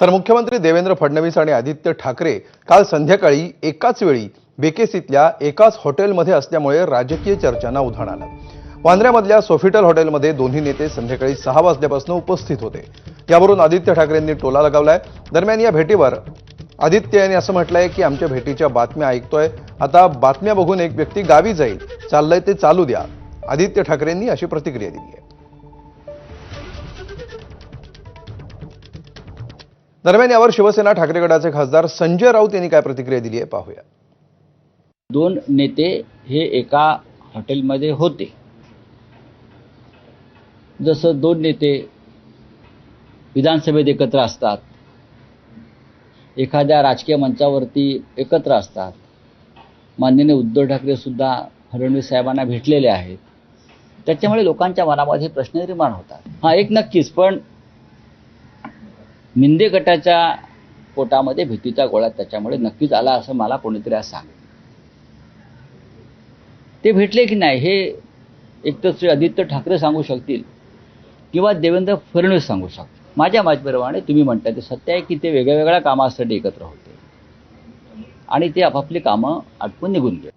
तर मुख्यमंत्री देवेंद्र फडणवीस आणि आदित्य ठाकरे काल संध्याकाळी एकाच वेळी बेकेसीतल्या एकाच हॉटेलमध्ये असल्यामुळे राजकीय चर्चांना उधाण आलं. वांद्र्यामधल्या सोफिटल हॉटेलमध्ये दोन्ही नेते संध्याकाळी सहा वाजल्यापासून उपस्थित होते. यावरून आदित्य ठाकरेंनी टोला लगावलाय. दरम्यान या भेटीवर आदित्य यांनी असं म्हटलंय की आमच्या भेटीच्या बातम्या ऐकतोय. आता बातम्या बघून एक व्यक्ती गावी जाईल. चाललंय ते चालू द्या. आदित्य ठाकरेंनी अशी प्रतिक्रिया दिली आहे. दरम्यान यावर शिवसेना ठाकरे गटाचे खासदार संजय राऊत यांनी काय प्रतिक्रिया दिली आहे पाहूया. दोन नेते हे एका हॉटेलमध्ये होते. जसं दोन नेते विधानसभेत एकत्र असतात एखाद्या राजकीय मंचावरती एकत्र असतात. माननीय उद्धव ठाकरे सुद्धा फडणवीस साहेबांना भेटलेले आहेत. त्याच्यामुळे लोकांच्या मनामध्ये प्रश्न निर्माण होतात. हा एक नक्कीच पण मिंदे गटाच्या पोटामध्ये भीतीचा गोळा त्याच्यामुळे नक्कीच आला असं मला कोणीतरी आज सांग ते भेटले की नाही हे एकतर श्री आदित्य ठाकरे सांगू शकतील किंवा देवेंद्र फडणवीस सांगू शकतील. माझ्या माझ्याप्रमाणे तुम्ही म्हणता ते सत्य आहे की ते वेगळ्या वेगळ्या कामासाठी एकत्र होते. आणि ते आपापली कामं आटपून निघून गेले.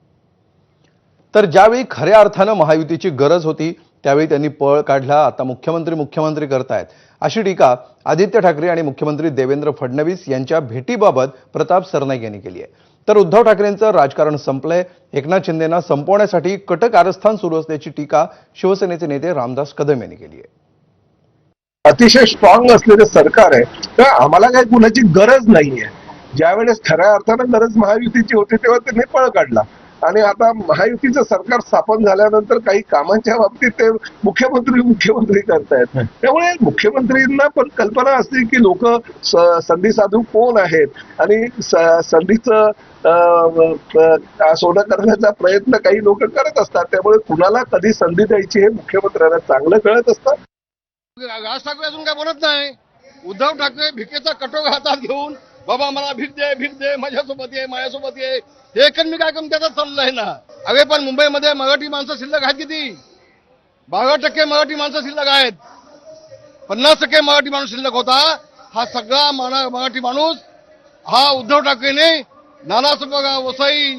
तर ज्यावेळी खऱ्या अर्थानं महायुतीची गरज होती त्यावेळी त्यांनी पळ काढला. आता मुख्यमंत्री मुख्यमंत्री करतायत. अशी टीका आदित्य ठाकरे आणि मुख्यमंत्री देवेंद्र फडणवीस यांच्या भेटीबाबत प्रताप सरनाईक यांनी केली आहे. तर उद्धव ठाकरेंचं राजकारण संपलंय. एकनाथ शिंदेना संपवण्यासाठी कट कारस्थान सुरू असल्याची टीका शिवसेनेचे नेते रामदास कदम यांनी केली आहे. अतिशय स्ट्रॉंग असलेलं सरकार आहे. तर आम्हाला काही कुणाची गरज नाहीये. ज्यावेळेस खऱ्या अर्थानं गरज महायुतीची होती तेव्हा त्यांनी पळ काढला. आणि आता महायुतीचं सरकार स्थापन झाल्यानंतर काही कामांच्या बाबतीत ते मुख्यमंत्री मुख्यमंत्री करतायत. त्यामुळे मुख्यमंत्रींना पण कल्पना असते की लोक संधी साधू कोण आहेत? आणि स- संधीचं सोनं करण्याचा प्रयत्न काही लोक करत असतात. त्यामुळे कुणाला कधी संधी द्यायची हे मुख्यमंत्र्यांना चांगलं कळत असतं. राज ठाकरे अजून काय बोलत नाही? उद्धव ठाकरे भिकेचा कटोग हातात घेऊन बाबा मला भीक दे भीक दे माझ्यासोबत ये माझ्यासोबत ये. हे एकन्मिक कार्यक्रम त्याचा आहे ना? अरे पण मुंबईमध्ये मराठी माणसं शिल्लक आहेत किती? बारा टक्के मराठी माणसं शिल्लक आहेत. पन्नास टक्के मराठी माणूस शिल्लक होता. हा सगळा मराठी माणूस हा उद्धव ठाकरेने नानासोबा वसई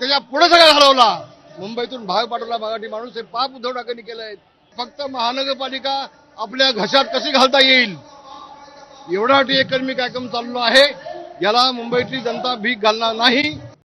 त्याच्या पुढे सगळा घालवला. मुंबईतून भाग पाठवला मराठी माणूस. हे पाप उद्धव ठाकरेंनी केलंय. फक्त महानगरपालिका आपल्या घशात कशी घालता येईल? एवढ्यासाठी एकर्मी कार्यक्रम चाललो आहे. याला मुंबईतली जनता भीक घालणार नाही.